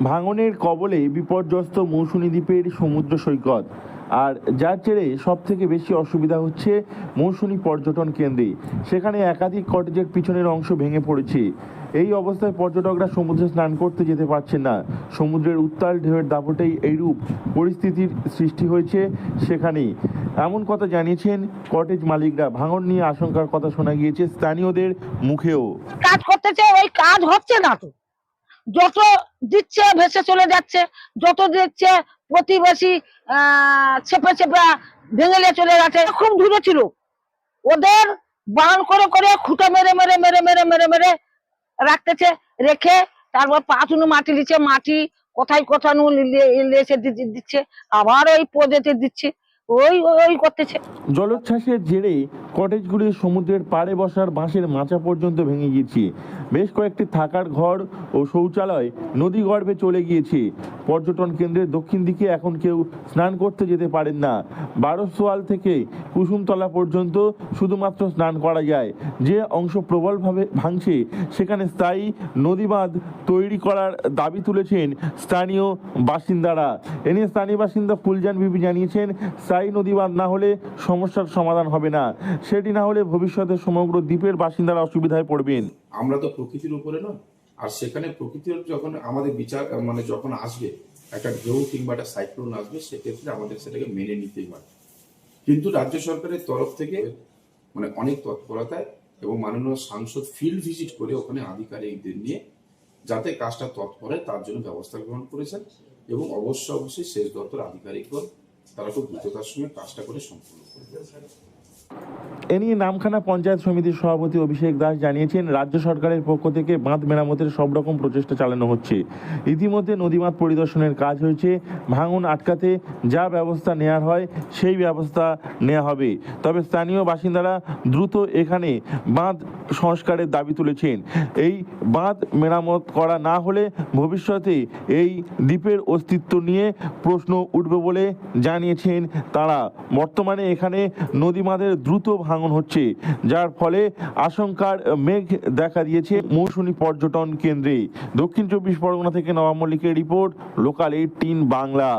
ভাঙনের কবলে বিপর্যস্ত মৌসুমী দ্বীপের সমুদ্র সৈকত। আর যার জেরে সব থেকে বেশি অসুবিধা হচ্ছে মৌসুমী পর্যটন কেন্দ্রে। সেখানে একাধিক কটেজের পিছনের অংশ ভেঙে পড়েছে। এই অবস্থায় পর্যটকরা সমুদ্রে স্নান করতে যেতে পারছেন না। সমুদ্রের উত্তাল ঢেউয়ের দাপটেই এইরূপ পরিস্থিতির সৃষ্টি হয়েছে সেখানে এমন কথা জানিয়েছেন কটেজ মালিকরা। ভাঙন নিয়ে আশঙ্কার কথা শোনা গিয়েছে স্থানীয়দের মুখেও। কাজ করতেছে ওই কাজ হচ্ছে না তো। যত দিচ্ছে ভেসে চলে যাচ্ছে, যত দিচ্ছে প্রতিবেশী চেপে চেপে ভেঙেলে চলে যাচ্ছে খুব দূরে ছিল। ওদের বান করে করে খুঁটা মেরে মেরে মেরে মেরে মেরে মেরে রাখতেছে, রেখে তারপর পাতুনু মাটি দিচ্ছে, মাটি কোথায় কোথায় দিচ্ছে, আবার ওই পদেতে দিচ্ছে। ওই ওই করতেছে। জলোচ্ছ্বাসের জেরে কটেজগুলি সমুদ্রের পাড়ে বসার বাঁশের মাচা পর্যন্ত ভেঙে গিয়েছে। বেশ কয়েকটি থাকার ঘর ও শৌচালয় নদী গর্ভে চলে গিয়েছে। পর্যটন কেন্দ্রের দক্ষিণ দিকে এখন কেউ স্নান করতে যেতে পারেন না। বারোসোয়াল থেকে কুসুমতলা পর্যন্ত শুধুমাত্র স্নান করা যায়। যে অংশ প্রবলভাবে ভাঙছে, সেখানে স্থায়ী নদীবাঁধ তৈরি করার দাবি তুলেছেন স্থানীয় বাসিন্দারা। এ নিয়ে স্থানীয় বাসিন্দা ফুলজান বিবি জানিয়েছেন স্থায়ী নদীবাঁধ না হলে সমস্যার সমাধান হবে না। সেটি না হলে ভবিষ্যতে সমগ্র দ্বীপের বাসিন্দারা অসুবিধায় পড়বেন। আমরা তো প্রকৃতির উপরে না আর সেখানে প্রকৃতির যখন আমাদের বিচার মানে যখন আসবে, একটা ঢেউ কিংবা একটা সাইক্লোন আসবে, সেক্ষেত্রে আমাদের সেটাকে মেনে নিতেই হয়। কিন্তু রাজ্য সরকারের তরফ থেকে মানে অনেক তৎপরতায় এবং মাননীয় সাংসদ ফিল্ড ভিজিট করে ওখানে আধিকারিকদের নিয়ে যাতে কাজটা তৎপরে তার জন্য ব্যবস্থা গ্রহণ করেছেন এবং অবশ্য অবশ্যই শেষ দপ্তর আধিকারিকগণ তারা খুব দ্রুততার সঙ্গে কাজটা করে সম্পূর্ণ এ নিয়ে নামখানা পঞ্চায়েত সমিতির সভাপতি অভিষেক দাস জানিয়েছেন, রাজ্য সরকারের পক্ষ থেকে বাঁধ মেরামতের সব রকম প্রচেষ্টা চালানো হচ্ছে। ইতিমধ্যে নদীবাঁধ পরিদর্শনের কাজ হয়েছে, ভাঙন আটকাতে যা ব্যবস্থা নেওয়ার হয় সেই ব্যবস্থা নেওয়া হবে। তবে স্থানীয় বাসিন্দারা দ্রুত এখানে বাঁধ সংস্কারের দাবি তুলেছেন। এই বাঁধ মেরামত করা না হলে ভবিষ্যতে এই দ্বীপের অস্তিত্ব নিয়ে প্রশ্ন উঠবে বলে জানিয়েছেন তারা। বর্তমানে এখানে নদী বাঁধের দ্রুত ভাঙন হচ্ছে, যার ফলে আশঙ্কার মেঘ দেখা দিয়েছে মৌসুমী পর্যটন কেন্দ্রে। দক্ষিণ চব্বিশ পরগনা থেকে নবাব মল্লিকের রিপোর্ট, লোকাল এইটিন বাংলা।